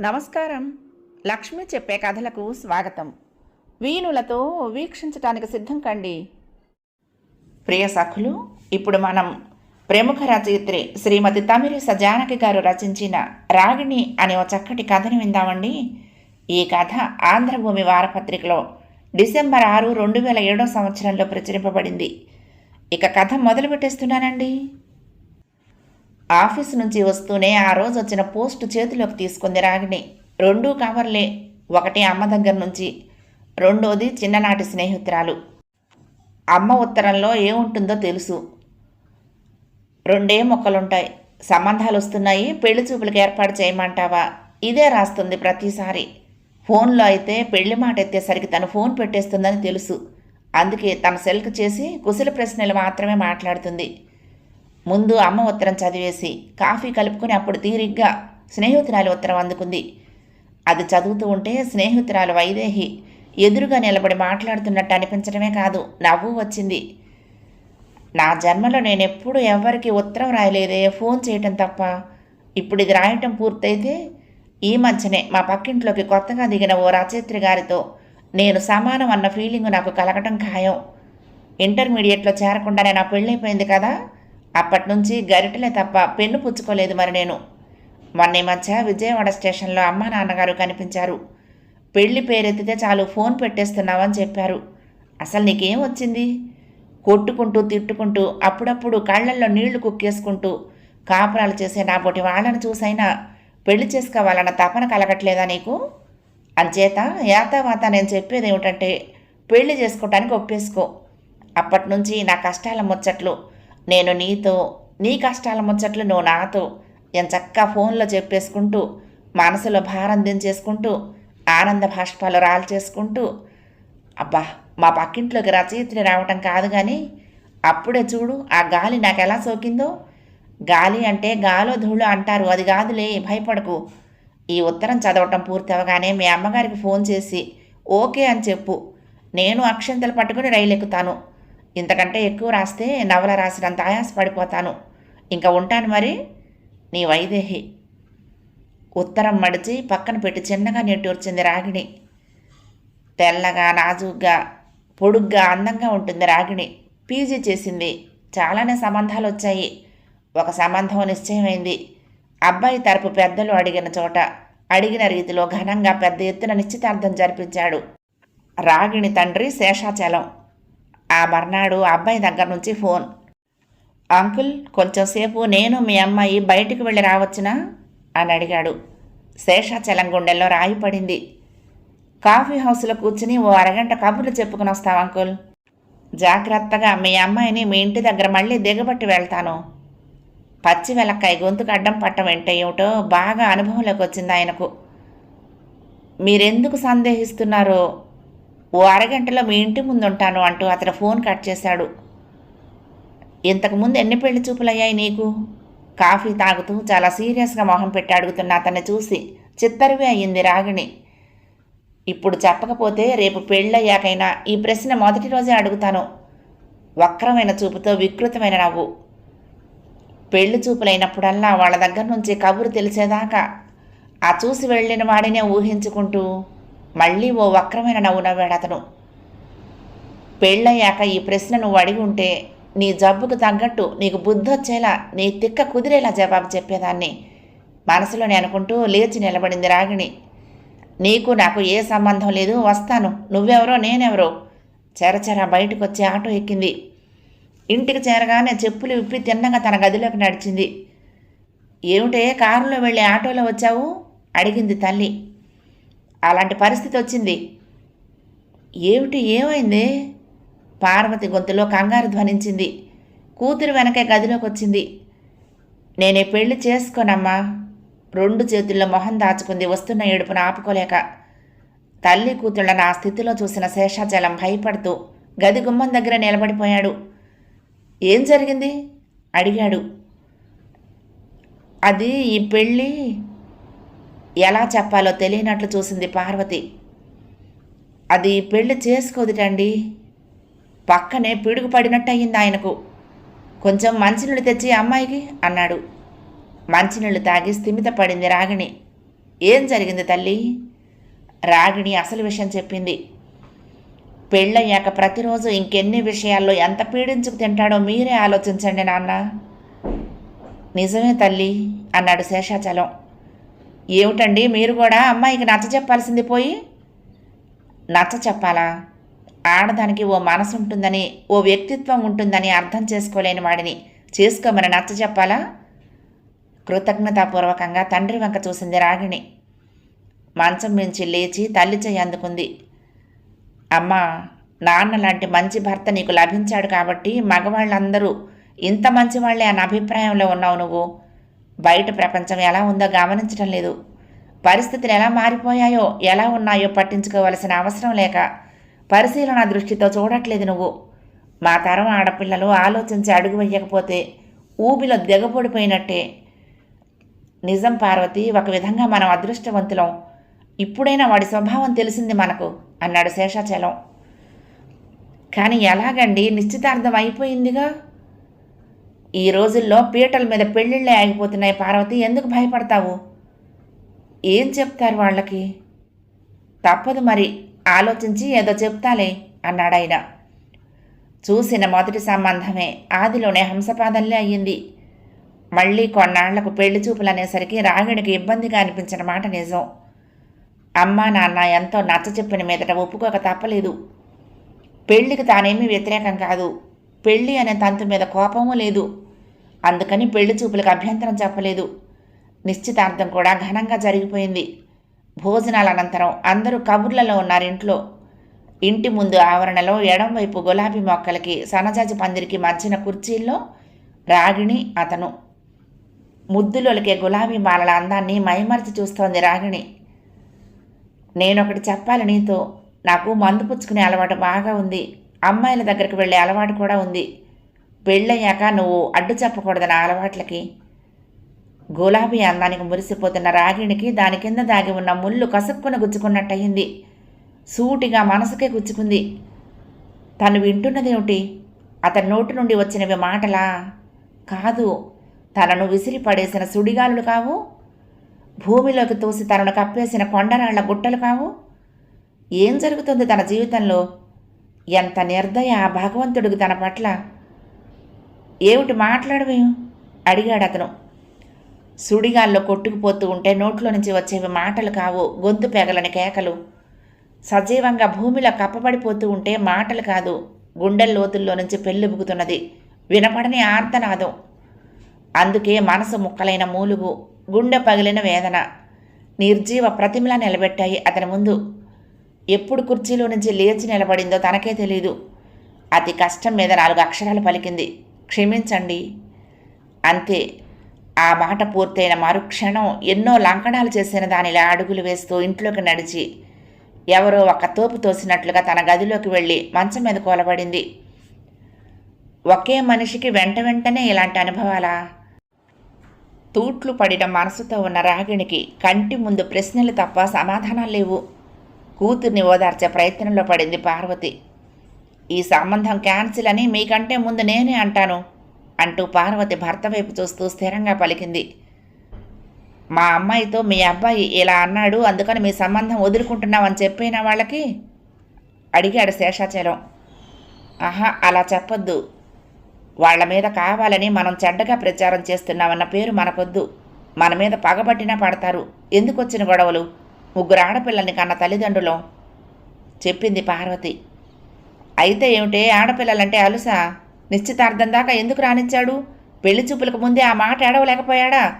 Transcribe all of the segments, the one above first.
నమస్కారం. లక్ష్మి చెప్పే కథలకు స్వాగతం. వీణులతో వీక్షించటానికి సిద్ధం కండి. ప్రియ సఖులు ఇప్పుడు మనం ప్రముఖ రచయిత్రి శ్రీమతి తమిరిస జానకి గారు రచించిన రాగిణి అనే ఒక చక్కటి కథని విందామండి. ఈ కథ ఆంధ్రభూమి వారపత్రికలో డిసెంబర్ ఆరు రెండు వేల ఏడో సంవత్సరంలో ప్రచురింపబడింది. ఇక కథ మొదలు పెట్టేస్తున్నానండి ఆఫీస్ నుంచి వస్తూనే ఆ రోజు వచ్చిన పోస్ట్ చేతిలోకి తీసుకుంది రాగిణి. రెండు కవర్లే ఒకటి అమ్మ దగ్గర నుంచి రెండోది చిన్ననాటి స్నేహితురాలు. అమ్మ ఉత్తరంలో ఏముంటుందో తెలుసు. రెండే మొక్కలుంటాయి. సంబంధాలు వస్తున్నాయి పెళ్ళి చూపులకు ఏర్పాటు చేయమంటావా? ఇదే రాస్తుంది ప్రతిసారి. ఫోన్లో అయితే పెళ్ళి మాట ఎత్తేసరికి తను ఫోన్ పెట్టేస్తుందని తెలుసు. అందుకే తన సెల్క్ చేసి కుశల ప్రశ్నలు మాత్రమే మాట్లాడుతుంది. ముందు అమ్మ ఉత్తరం చదివేసి కాఫీ కలుపుకొని అప్పుడు తీరిగ్గా స్నేహితురాలి ఉత్తరం అందుకుంది. అది చదువుతూ ఉంటే స్నేహితురాలు వైదేహి ఎదురుగా నిలబడి మాట్లాడుతున్నట్టు అనిపించడమే కాదు నవ్వు వచ్చింది. నా జన్మలో నేను ఎప్పుడు ఎవరికి ఉత్తరం రాయలేదే ఫోన్ చేయటం తప్ప. ఇప్పుడు ఇది రాయటం పూర్తయితే ఈ మధ్యనే మా పక్కింట్లోకి కొత్తగా దిగిన ఓ రచయిత్రి గారితో నేను సమానం అన్న ఫీలింగ్ నాకు కలగటం ఖాయం. ఇంటర్మీడియట్లో చేరకుండానే నా పెళ్ళైపోయింది కదా. అప్పటి నుంచి గరిటలే తప్ప పెన్ను పుచ్చుకోలేదు మరి నేను. మొన్న ఈ మధ్య విజయవాడ స్టేషన్లో అమ్మా నాన్నగారు కనిపించారు. పెళ్ళి పేరెత్తితే చాలు ఫోన్ పెట్టేస్తున్నావని చెప్పారు. అసలు నీకేం వచ్చింది? కొట్టుకుంటూ తిట్టుకుంటూ అప్పుడప్పుడు కళ్ళల్లో నీళ్ళు కుక్కేసుకుంటూ కాపురాలు చేసే నా వాళ్ళని చూసైనా పెళ్ళి చేసుకోవాలన్న తపన కలగట్లేదా నీకు? అంచేత యాతావాత నేను చెప్పేది ఏమిటంటే పెళ్ళి చేసుకోవటానికి ఒప్పేసుకో. అప్పటి నుంచి నా కష్టాల ముచ్చట్లు నేను నీతో నీ కష్టాల ముచ్చట్లు నువ్వు నాతో ఎంచక్కా ఫోన్లో చెప్పేసుకుంటూ మనసులో భారం దించేసుకుంటూ ఆనంద భాష్పాలు రాల్చేసుకుంటూ అబ్బా మా పక్కింట్లోకి రచయిత్రి రావటం కాదు కానీ అప్పుడే చూడు ఆ గాలి నాకు ఎలా సోకిందో. గాలి అంటే గాలో ధూళో అంటారు అది కాదులే భయపడకు. ఈ ఉత్తరం చదవటం పూర్తి అవగానే మీ అమ్మగారికి ఫోన్ చేసి ఓకే అని చెప్పు. నేను అక్షంతలు పట్టుకుని రైలు ఎక్కుతాను ఇంతకంటే ఎక్కువ రాస్తే నవల రాసినంత ఆయాసపడిపోతాను. ఇంకా ఉంటాను మరి నీ వైదేహి. ఉత్తరం మడిచి పక్కన పెట్టి చిన్నగా నెట్టూర్చింది రాగిణి. తెల్లగా నాజుగ్గా పొడుగ్గా అందంగా ఉంటుంది రాగిణి. పీజీ చేసింది. చాలానే సంబంధాలు వచ్చాయి. ఒక సంబంధం నిశ్చయమైంది. అబ్బాయి తరపు పెద్దలు అడిగిన చోట అడిగిన రీతిలో ఘనంగా పెద్ద ఎత్తున నిశ్చితార్థం జరిపించాడు. రాగిణి తండ్రి శేషాచలం. ఆ మర్నాడు అబ్బాయి దగ్గర నుంచి ఫోన్. అంకుల్ కొంచెం సేపు నేను మీ అమ్మాయి బయటికి వెళ్ళి రావచ్చునా? అని అడిగాడు. శేషాచలం గుండెల్లో రాయి పడింది. కాఫీ హౌస్లో కూర్చుని ఓ అరగంట కబుర్లు చెప్పుకుని వస్తావు అంకుల్. జాగ్రత్తగా మీ అమ్మాయిని మీ ఇంటి దగ్గర మళ్ళీ దిగబట్టి వెళ్తాను. పచ్చి వెలక్కాయ గొంతుకు అడ్డం పట్టం వెంట ఏమిటో బాగా అనుభవంలోకి వచ్చింది ఆయనకు. మీరెందుకు సందేహిస్తున్నారో ఓ అరగంటలో మీ ఇంటి ముందు ఉంటాను అంటూ అతను ఫోన్ కట్ చేశాడు. ఇంతకుముందు ఎన్ని పెళ్ళి చూపులయ్యాయి నీకు? కాఫీ తాగుతూ చాలా సీరియస్గా మొహం పెట్టి అడుగుతున్న అతన్ని చూసి చిత్తరివి అయ్యింది రాగిణి. ఇప్పుడు చెప్పకపోతే రేపు పెళ్ళయ్యాకైనా ఈ ప్రశ్న మొదటి రోజే అడుగుతాను. వక్రమైన చూపుతో వికృతమైన నవ్వు. పెళ్ళి చూపులైనప్పుడల్లా వాళ్ళ దగ్గర నుంచి కబురు తెలిసేదాకా ఆ చూసి వెళ్ళిన వాడినే ఊహించుకుంటూ మళ్ళీ ఓ వక్రమైన నవ్వు నవ్వాడు అతను. పెళ్ళయ్యాక ఈ ప్రశ్న నువ్వు అడిగి ఉంటే నీ జబ్బుకు తగ్గట్టు నీకు బుద్ధొచ్చేలా నీ తిక్క కుదిరేలా జవాబు చెప్పేదాన్ని. మనసులోనే అనుకుంటూ లేచి నిలబడింది రాగిణి. నీకు నాకు ఏ సంబంధం లేదు వస్తాను. నువ్వెవరో నేనెవరో? చెరచెర బయటకు వచ్చి ఆటో ఎక్కింది. ఇంటికి చేరగానే చెప్పులు విప్పి తిన్నగా తన గదిలోకి నడిచింది. ఏమిటే కారులో వెళ్ళి ఆటోలో వచ్చావు? అడిగింది తల్లి. అలాంటి పరిస్థితి వచ్చింది. ఏమిటి? ఏమైంది? పార్వతి గొంతులో కంగారు ధ్వనించింది. కూతురు వెనకే గదిలోకి వచ్చింది. నేనే పెళ్ళి చేసుకోనమ్మా. రెండు చేతుల్లో మొహం దాచుకుంది. వస్తున్న ఏడుపును ఆపుకోలేక. తల్లి కూతుళ్ళ నా స్థితిలో చూసిన శేషాచలం భయపడుతూ గది గుమ్మం దగ్గర నిలబడిపోయాడు. ఏం జరిగింది? అడిగాడు. అది ఈ పెళ్ళి ఎలా చెప్పాలో తెలియనట్లు చూసింది పార్వతి. అది పెళ్ళి చేసుకోదుటండి. పక్కనే పిడుగు అయింది ఆయనకు. కొంచెం మంచినీళ్ళు తెచ్చి అమ్మాయికి అన్నాడు. మంచినీళ్ళు తాగి స్థిమిత పడింది రాగిణి. ఏం జరిగింది తల్లి? రాగిణి అసలు విషయం చెప్పింది. పెళ్ళయ్యాక ప్రతిరోజు ఇంకెన్ని విషయాల్లో ఎంత పీడించుకు తింటాడో మీరే ఆలోచించండి నాన్న. నిజమే తల్లి అన్నాడు శేషాచలం. ఏమిటండి? మీరు కూడా అమ్మాయికి నచ్చ చెప్పాల్సింది పోయి. నచ్చ చెప్పాలా? ఆడదానికి ఓ మనసు ఉంటుందని ఓ వ్యక్తిత్వం ఉంటుందని అర్థం చేసుకోలేని వాడిని చేసుకోమని నచ్చ చెప్పాలా? కృతజ్ఞతాపూర్వకంగా తండ్రి వంక చూసింది రాగిణి. మంచం మించి లేచి తల్లి చేయి అందుకుంది. అమ్మా నాన్న లాంటి మంచి భర్త నీకు లభించాడు కాబట్టి మగవాళ్ళందరూ ఇంత మంచివాళ్ళే అన్న అభిప్రాయంలో ఉన్నావు నువ్వు. బయట ప్రపంచం ఎలా ఉందో గమనించడం లేదు. పరిస్థితులు ఎలా మారిపోయాయో ఎలా ఉన్నాయో పట్టించుకోవలసిన అవసరం లేక పరిశీలన దృష్టితో చూడట్లేదు నువ్వు. మా తరం ఆడపిల్లలు ఆలోచించి అడుగు వేయకపోతే ఊబిలో దిగబడిపోయినట్టే నిజం పార్వతి ఒక విధంగా మనం అదృష్టవంతులం. ఇప్పుడైనా వాడి స్వభావం తెలిసింది మనకు అన్నాడు శేషాచలం. కానీ ఎలాగండి? నిశ్చితార్థం అయిపోయిందిగా? ఈ రోజుల్లో పీటల మీద పెళ్ళిళ్ళే ఆగిపోతున్నాయి పార్వతి. ఎందుకు భయపడతావు? ఏం చెప్తారు వాళ్ళకి? తప్పదు మరి ఆలోచించి ఏదో చెప్తాలే అన్నాడాయన చూసిన మొదటి సంబంధమే ఆదిలోనే హంసపాదల్లే అయ్యింది. మళ్ళీ కొన్నాళ్ళకు పెళ్ళి చూపులు అనేసరికి రాగిడికి ఇబ్బందిగా అనిపించిన మాట నిజం. అమ్మా నాన్న ఎంతో నచ్చ చెప్పిన మీదట ఒప్పుకోక తప్పలేదు. పెళ్ళికి తానేమీ వ్యతిరేకం కాదు. పెళ్ళి అనే తంతు మీద కోపమూ లేదు. అందుకని పెళ్ళి చూపులకు అభ్యంతరం చెప్పలేదు. నిశ్చితార్థం కూడా ఘనంగా జరిగిపోయింది. భోజనాల అనంతరం అందరూ కబుర్లలో ఉన్నారు ఇంట్లో. ఇంటి ముందు ఆవరణలో ఎడంవైపు గులాబీ మొక్కలకి సనజాజి పందిరికి మధ్యన కుర్చీల్లో రాగిణి అతను. ముద్దులొలికే గులాబీ మాలల అందాన్ని మైమరిచి చూస్తోంది రాగిణి. నేనొకటి చెప్పాలి నీతో. నాకు మందు పుచ్చుకునే అలవాటు బాగా ఉంది. అమ్మాయిల దగ్గరికి వెళ్ళే అలవాటు కూడా ఉంది. పెళ్ళయ్యాక నువ్వు అడ్డు చెప్పకూడదు అలవాట్లకి? గులాబీ అందానికి మురిసిపోతున్న రాగిణికి దాని కింద దాగి ఉన్న ముళ్ళు కసుక్కున గుచ్చుకున్నట్టయింది. సూటిగా మనసుకే గుచ్చుకుంది. తను వింటున్నదేమిటి అతని నోటి నుండి వచ్చినవి మాటలా? కాదు తనను విసిరి పడేసిన సుడిగాలులు కావు? భూమిలోకి తోసి తనను కప్పేసిన కొండరాళ్ళ గుట్టలు కావు? ఏం జరుగుతుంది తన జీవితంలో? ఎంత నిర్దయ భగవంతుడికి తన పట్ల? ఏమిటి మాట్లాడవే? అడిగాడు అతను. సుడిగాల్లో కొట్టుకుపోతూ ఉంటే నోట్లో నుంచి వచ్చేవి మాటలు కావు గొంతు పెగలని కేకలు. సజీవంగా భూమిలో కప్పబడిపోతూ ఉంటే మాటలు కాదు గుండెల లోతుల్లో నుంచి పెళ్ళిబుకుతున్నది వినపడని ఆర్తనాదం. అందుకే మనసు ముక్కలైన మూలుగు గుండె పగిలిన వేదన. నిర్జీవ ప్రతిమలా నిలబెట్టాయి అతని ముందు. ఎప్పుడు కుర్చీలో నుంచి లేచి నిలబడిందో తనకే తెలీదు. అతి కష్టం మీద నాలుగు అక్షరాలు పలికింది. క్షమించండి. అంతే. ఆ మాట పూర్తయిన మరుక్షణం ఎన్నో లంకణాలు చేసిన దానిలా అడుగులు వేస్తూ ఇంట్లోకి నడిచి ఎవరో ఒక తోపు తోసినట్లుగా తన గదిలోకి వెళ్ళి మంచం మీద కూలబడింది. ఒకే మనిషికి వెంట వెంటనే ఇలాంటి అనుభవాలా? తూట్లు పడిన మనసుతో ఉన్న రాగిణికి కంటి ముందు ప్రశ్నలు తప్ప సమాధానాలు లేవు. కూతుర్ని ఓదార్చే ప్రయత్నంలో పడింది పార్వతి. ఈ సంబంధం క్యాన్సిల్ అని మీకంటే ముందు నేనే అంటాను అంటూ పార్వతి భర్త వైపు చూస్తూ స్థిరంగా పలికింది. మా అమ్మాయితో మీ అబ్బాయి ఇలా అన్నాడు అందుకని మీ సంబంధం వదులుకుంటున్నామని చెప్పిన వాళ్ళకి? అడిగాడు శేషాచలం. ఆహా అలా చెప్పొద్దు. వాళ్ళ మీద కావాలని మనం చెడ్డగా ప్రచారం చేస్తున్నామన్న పేరు మనకొద్దు. మన మీద పగబట్టినా పడతారు. ఎందుకు వచ్చిన గొడవలు? ముగ్గురు ఆడపిల్లల్ని కన్న తల్లిదండ్రులం? చెప్పింది పార్వతి. అయితే ఏమిటే ఆడపిల్లలంటే అలుసా? నిశ్చితార్థం దాకా ఎందుకు రానిచ్చాడు? పెళ్ళి చూపులకు ముందే ఆ మాట ఏడవలేకపోయాడా?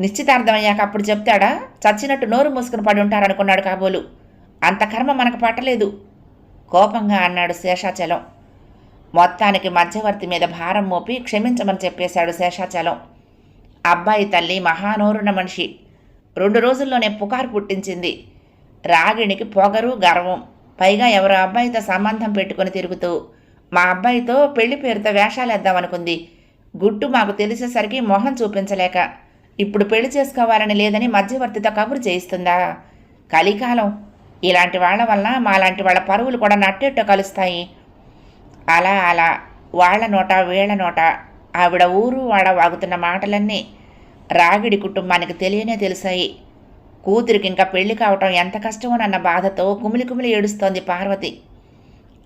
నిశ్చితార్థం అయ్యాక అప్పుడు చెప్తాడా? చచ్చినట్టు నోరు మూసుకుని పడి ఉంటారనుకున్నాడు కాబోలు. అంత కర్మ మనకు పట్టలేదు. కోపంగా అన్నాడు శేషాచలం. మొత్తానికి మధ్యవర్తి మీద భారం మోపి క్షమించమని చెప్పేశాడు శేషాచలం. అబ్బాయి తల్లి మహానోరున్న మనిషి. రెండు రోజుల్లోనే పుకారు పుట్టించింది. రాగిణికి పొగరు గర్వం. పైగా ఎవరో అబ్బాయితో సంబంధం పెట్టుకొని తిరుగుతూ మా అబ్బాయితో పెళ్ళి పేరుతో వేషాలేద్దామనుకుంది గుట్టు మాకు తెలిసేసరికి మొహం చూపించలేక ఇప్పుడు పెళ్ళి చేసుకోవాలని లేదని మధ్యవర్తితో కబురు చేయిస్తుందా? కలికాలం. ఇలాంటి వాళ్ళ వల్ల మాలాంటి వాళ్ళ పరువులు కూడా నట్టేట్టు కలుస్తాయి. అలా అలా. వాళ్ళ నోట వీళ్ళ నోట. ఆవిడ ఊరు వాడ వాగుతున్న మాటలన్నీ రాగిడి కుటుంబానికి తెలియనే తెలిసాయి. కూతురికి ఇంకా పెళ్ళి కావటం ఎంత కష్టమోనన్న బాధతో కుమిలి కుమిలి ఏడుస్తోంది పార్వతి.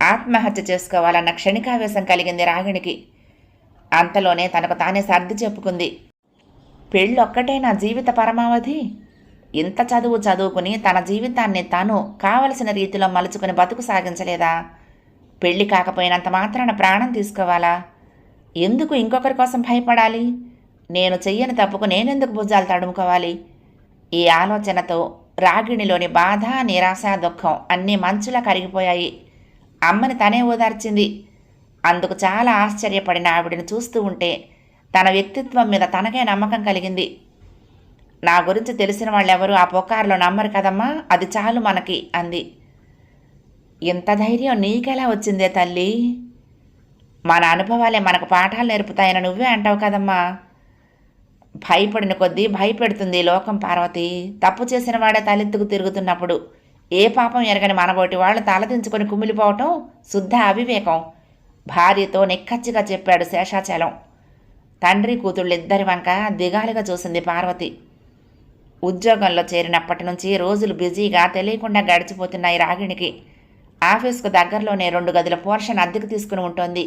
ఆత్మహత్య చేసుకోవాలన్న క్షణికావేశం కలిగింది రాగిణికి. అంతలోనే తనకు తానే సర్ది చెప్పుకుంది. పెళ్ళొక్కటే నా జీవిత పరమావధి? ఇంత చదువు చదువుకుని తన జీవితాన్ని తాను కావలసిన రీతిలో మలుచుకుని బతుకు సాగించలేదా? పెళ్ళి కాకపోయినంత మాత్రాన ప్రాణం తీసుకోవాలా? ఎందుకు ఇంకొకరి కోసం భయపడాలి? నేను చెయ్యని తప్పుకు నేనెందుకు భుజాలు తడుముకోవాలి ఈ ఆలోచనతో రాగిణిలోని బాధ నిరాశ దుఃఖం అన్నీ మంచులా కరిగిపోయాయి. అమ్మని తనే ఓదార్చింది. అందుకు చాలా ఆశ్చర్యపడిన ఆవిడని చూస్తూ ఉంటే తన వ్యక్తిత్వం మీద తనకే నమ్మకం కలిగింది. నా గురించి తెలిసిన వాళ్ళెవరూ ఆ పొకార్లో నమ్మరు కదమ్మా అది చాలు మనకి అంది. ఇంత ధైర్యం నీకెలా వచ్చిందే తల్లి? మన అనుభవాలే మనకు పాఠాలు నేర్పుతాయని నువ్వే అంటావు కదమ్మా. భయపడిన కొద్దీ భయపెడుతుంది లోకం పార్వతి. తప్పు చేసిన వాడే తలెత్తుకు తిరుగుతున్నప్పుడు ఏ పాపం ఎరగని మనబోటి వాళ్ళు తలదించుకొని కుమిలిపోవటం శుద్ధ అవివేకం. భార్యతో నిక్కచ్చిగా చెప్పాడు శేషాచలం. తండ్రి కూతుళ్ళిద్దరి వంక దిగాలుగా చూసింది పార్వతి. ఉద్యోగంలో చేరినప్పటి నుంచి రోజులు బిజీగా తెలియకుండా గడిచిపోతున్నాయి రాగిణికి. ఆఫీస్కు దగ్గరలోనే రెండు గదుల పోర్షన్ అద్దెకు తీసుకుని ఉంటుంది.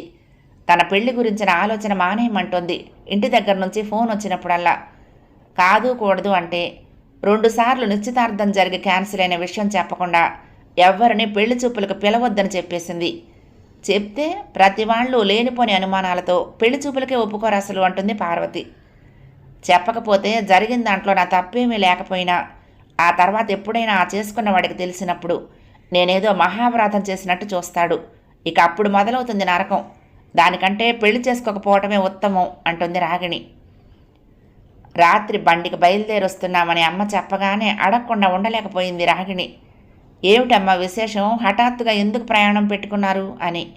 తన పెళ్ళి గురించిన ఆలోచన మానేయమంటుంది. ఇంటి దగ్గర నుంచి ఫోన్ వచ్చినప్పుడల్లా. కాదు కూడదు అంటే రెండుసార్లు నిశ్చితార్థం జరిగి క్యాన్సిల్ అయిన విషయం చెప్పకుండా ఎవ్వరిని పెళ్ళి చూపులకు పిలవద్దని చెప్పేసింది. చెప్తే ప్రతి వాళ్ళు లేనిపోని అనుమానాలతో పెళ్ళి చూపులకే ఒప్పుకోరు అసలు అంటుంది పార్వతి. చెప్పకపోతే జరిగిన దాంట్లో నా తప్పేమీ లేకపోయినా ఆ తర్వాత ఎప్పుడైనా ఆ చేసుకున్న వాడికి తెలిసినప్పుడు నేనేదో మహాభ్రాతం చేసినట్టు చూస్తాడు. ఇక అప్పుడు మొదలవుతుంది నరకం. దానికంటే పెళ్ళి చేసుకోకపోవటమే ఉత్తమం అంటుంది రాగిణి. రాత్రి బండికి బయలుదేరి వస్తున్నామని అమ్మ చెప్పగానే అడగకుండా ఉండలేకపోయింది రాగిణి. ఏమిటమ్మా విశేషం? హఠాత్తుగా ఎందుకు ప్రయాణం పెట్టుకున్నారు అని.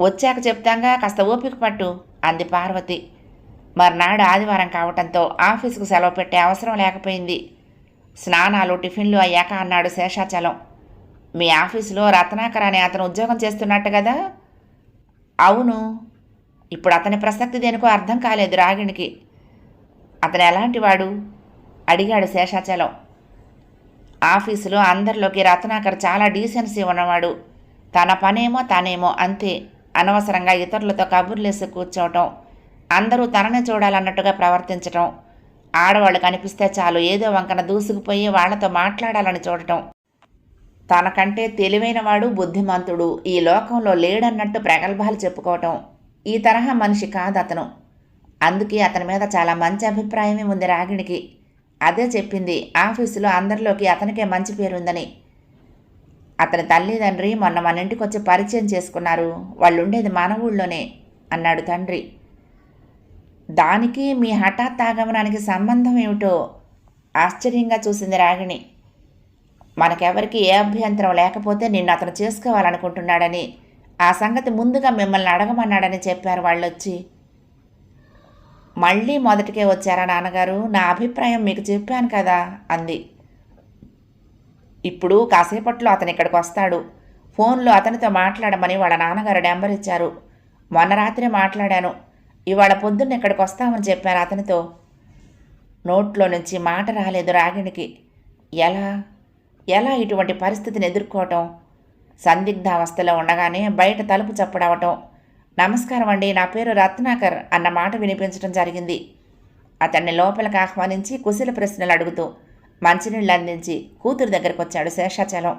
వచ్చాక చెప్తాంగా కాస్త ఓపిక పట్టు అంది పార్వతి. మర్నాడు ఆదివారం కావటంతో ఆఫీసుకు సెలవు పెట్టే అవసరం లేకపోయింది. స్నానాలు టిఫిన్లు అయ్యాక అన్నాడు శేషాచలం. మీ ఆఫీసులో రత్నాకర్ అనే అతను ఉద్యోగం చేస్తున్నట్టు కదా? అవును. ఇప్పుడు అతని ప్రసక్తి దేనికో అర్థం కాలేదు రాగిణికి. అతను ఎలాంటివాడు? అడిగాడు శేషాచలం. ఆఫీసులో అందరిలోకి రత్నాకర్ చాలా డీసెన్సీ ఉన్నవాడు. తన పనేమో తనేమో అంతే. అనవసరంగా ఇతరులతో కబుర్లేసి కూర్చోవటం అందరూ తననే చూడాలన్నట్టుగా ప్రవర్తించటం ఆడవాళ్ళు కనిపిస్తే చాలు ఏదో వంకన దూసుకుపోయి వాళ్ళతో మాట్లాడాలని చూడటం. తనకంటే తెలివైనవాడు బుద్ధిమంతుడు. ఈ లోకంలో లేడన్నట్టు ప్రగల్భాలు చెప్పుకోవటం ఈ తరహా మనిషి కాదు అతను. అందుకే అతని మీద చాలా మంచి అభిప్రాయమే ఉంది రాగిణికి. అదే చెప్పింది ఆఫీసులో అందరిలోకి అతనికే మంచి పేరుందని. అతని తల్లిదండ్రి మొన్న మన ఇంటికి వచ్చి పరిచయం చేసుకున్నారు. వాళ్ళు ఉండేది మన ఊళ్ళోనే అన్నాడు తండ్రి. దానికి మీ హఠాత్ ఆగమనానికి సంబంధం ఏమిటో ఆశ్చర్యంగా చూసింది రాగిణి. మనకెవరికి ఏ అభ్యంతరం లేకపోతే నిన్ను అతను చేసుకోవాలనుకుంటున్నాడని. ఆ సంగతి ముందుగా మిమ్మల్ని అడగమన్నాడని చెప్పారు వాళ్ళొచ్చి. మళ్ళీ మొదటికే వచ్చారా నాన్నగారు? నా అభిప్రాయం మీకు చెప్పాను కదా అంది. ఇప్పుడు కాసేపట్లో అతను ఇక్కడికి వస్తాడు. ఫోన్లో అతనితో మాట్లాడమని వాళ్ళ నాన్నగారు నెంబర్ ఇచ్చారు. మొన్న రాత్రి మాట్లాడాను. ఇవాళ పొద్దున్న ఇక్కడికి వస్తామని చెప్పాను అతనితో. నోట్లో నుంచి మాట రాలేదు రాగిణికి. ఎలా? ఎలా ఇటువంటి పరిస్థితిని ఎదుర్కోవటం? సందిగ్ధావస్థలో ఉండగానే బయట తలుపు చప్పుడవటం. నమస్కారం అండి నా పేరు రత్నాకర్ అన్న మాట వినిపించడం జరిగింది. అతన్ని లోపలికి ఆహ్వానించి కుశల ప్రశ్నలు అడుగుతూ మంచినీళ్ళు అందించి కూతురు దగ్గరకు వచ్చాడు శేషాచలం.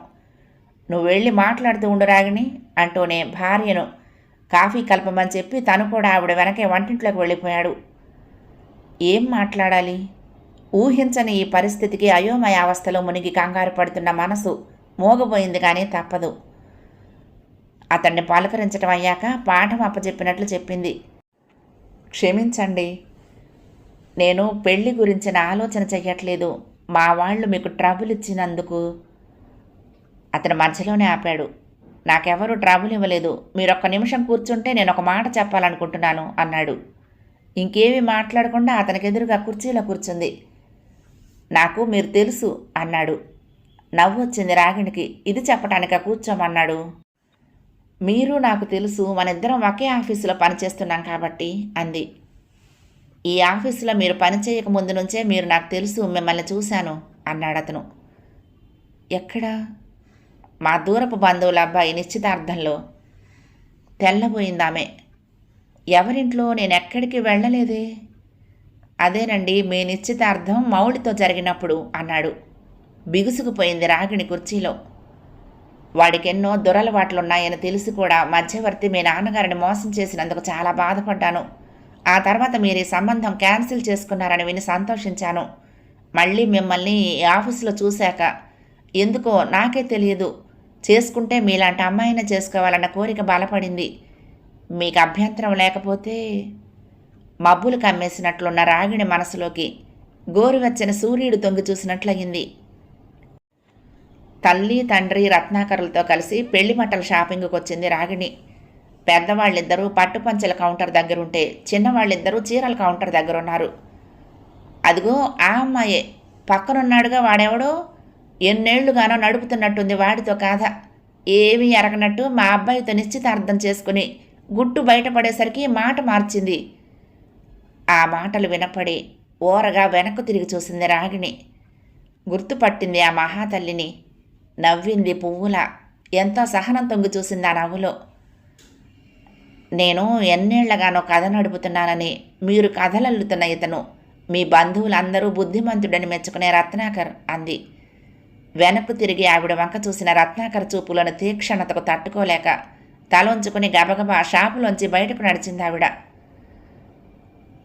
నువ్వు వెళ్ళి మాట్లాడుతూ ఉండు రాగిణి అంటూనే భార్యను కాఫీ కలపమని చెప్పి తను కూడా ఆవిడ వెనకే వంటింట్లోకి వెళ్ళిపోయాడు. ఏం మాట్లాడాలి? ఊహించని ఈ పరిస్థితికి అయోమయ అవస్థలో మునిగి కంగారు పడుతున్న మనసు మోగబోయింది కానీ తప్పదు. అతన్ని పలకరించడం అయ్యాక పాఠం అప్పచెప్పినట్లు చెప్పింది. క్షమించండి నేను పెళ్ళి గురించిన ఆలోచన చెయ్యట్లేదు. మా వాళ్ళు మీకు ట్రబుల్ ఇచ్చినందుకు అతను మధ్యలోనే ఆపాడు. నాకెవరూ ట్రబుల్ ఇవ్వలేదు. మీరు ఒక్క నిమిషం కూర్చుంటే నేను ఒక మాట చెప్పాలనుకుంటున్నాను అన్నాడు. ఇంకేమీ మాట్లాడకుండా అతనికి ఎదురుగా కుర్చీలో కూర్చుంది. నాకు మీరు తెలుసు అన్నాడు. నవ్వు వచ్చింది రాగిణికి. ఇది చెప్పటానిక కూర్చోమన్నాడు. మీరు నాకు తెలుసు మనిద్దరం ఒకే ఆఫీసులో పనిచేస్తున్నాం కాబట్టి అంది. ఈ ఆఫీసులో మీరు పనిచేయక ముందు నుంచే మీరు నాకు తెలుసు మిమ్మల్ని చూశాను అన్నాడు అతను. ఎక్కడా? మా దూరపు బంధువుల అబ్బాయి నిశ్చితార్థంలో. తెల్లబోయిందామె. ఎవరింట్లో? నేను ఎక్కడికి వెళ్ళలేదే? అదేనండి మీ నిశ్చితార్థం మౌళితో జరిగినప్పుడు అన్నాడు. బిగుసుకుపోయింది రాగిణి కుర్చీలో. వాడికెన్నో దురలవాట్లున్నాయని తెలిసి కూడా మధ్యవర్తి మీ నాన్నగారిని మోసం చేసినందుకు చాలా బాధపడ్డాను. ఆ తర్వాత మీరు ఈ సంబంధం క్యాన్సిల్ చేసుకున్నారని విని సంతోషించాను. మళ్ళీ మిమ్మల్ని ఈ ఆఫీసులో చూశాక ఎందుకో నాకే తెలియదు. చేసుకుంటే మీలాంటి అమ్మాయిని చేసుకోవాలన్న కోరిక బలపడింది. మీకు అభ్యంతరం లేకపోతే మబ్బులు కమ్మేసినట్లున్న రాగిణి మనసులోకి గోరువెచ్చని సూర్యుడు తొంగి చూసినట్లయింది. తల్లి తండ్రి రత్నాకరులతో కలిసి పెళ్ళి బట్టల షాపింగ్కి వచ్చింది రాగిణి. పెద్దవాళ్ళిద్దరూ పట్టుపంచల కౌంటర్ దగ్గరుంటే చిన్నవాళ్ళిద్దరూ చీరల కౌంటర్ దగ్గర ఉన్నారు అదిగో ఆ అమ్మాయే పక్కనున్నాడుగా వాడెవడో? ఎన్నేళ్ళుగానో నడుపుతున్నట్టుంది వాడితో కాధ. ఏమీ ఎరగనట్టు మా అబ్బాయితో నిశ్చితార్థం చేసుకుని గుట్టు బయటపడేసరికి మాట మార్చింది. ఆ మాటలు వినపడి ఓరగా వెనక్కు తిరిగి చూసింది రాగిణి. గుర్తుపట్టింది ఆ మహాతల్లిని. నవ్వింది పువ్వుల. ఎంతో సహనం తొంగి చూసింది ఆ నవ్వులో. నేను ఎన్నేళ్ళగానో కథ నడుపుతున్నానని మీరు కథలల్లుతున్న ఇతను. మీ బంధువులందరూ బుద్ధిమంతుడని మెచ్చుకునే రత్నాకర్ అంది. వెనక్కు తిరిగి ఆవిడ వంక చూసిన రత్నాకర్ చూపులను తీక్షణతకు తట్టుకోలేక తలొంచుకుని గబగబా షాపులోంచి బయటకు నడిచింది ఆవిడ